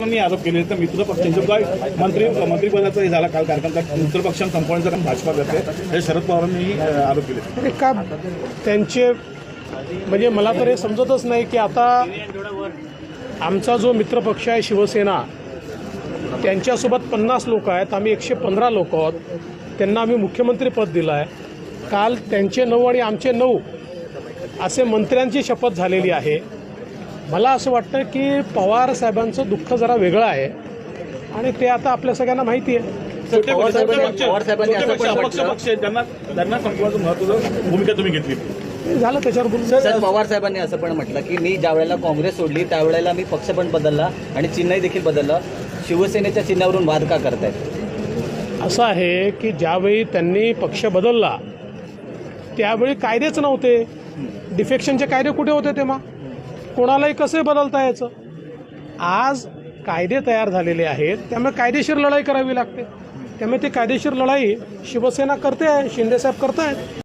मी आरोप केले तर मित्र पक्षांचे काय मंत्री मंत्रिपदाचा हे झाला काल कार्यक्रम. मित्र पक्षांना संपवण्याचं काम भाजपा करते हे शरद पवारांनी आरोप केले. का त्यांचे म्हणजे मला तर हे समजतच नाही की आता आमचा जो मित्रपक्ष आहे शिवसेना त्यांच्यासोबत पन्नास लोक आहेत आम्ही एकशे पंधरा लोक आहोत. त्यांना आम्ही मुख्यमंत्रीपद दिलं आहे काल त्यांचे नऊ आणि आमचे नऊ असे मंत्र्यांची शपथ झालेली आहे. मला असं वाटतं की पवार साहेबांचं दुःख जरा वेगळं आहे. आणि ते आता आपल्या सगळ्यांना माहिती आहे. पवार साहेबांनी- झालं त्याच्यावर बोलून. सर पवार साहेबांनी असं पण म्हटलं की मी ज्या वेळेला काँग्रेस सोडली त्यावेळेला मी पक्ष पण बदलला आणि चिन्हही देखील बदललं. शिवसेनेच्या चिन्हावरून वाद का करतायत? असं आहे की ज्यावेळी त्यांनी पक्ष बदलला त्यावेळी कायदेच नव्हते. डिफेक्शनचे कायदे कुठे होते तेव्हा? कोणालाही कसे बदलता यायचं? आज कायदे तयार झालेले आहेत. त्यामुळे कायदेशीर लढाई करावी लागते. त्यामुळे ती कायदेशीर लढाई शिवसेना करते आहे शिंदेसाहेब करत आहेत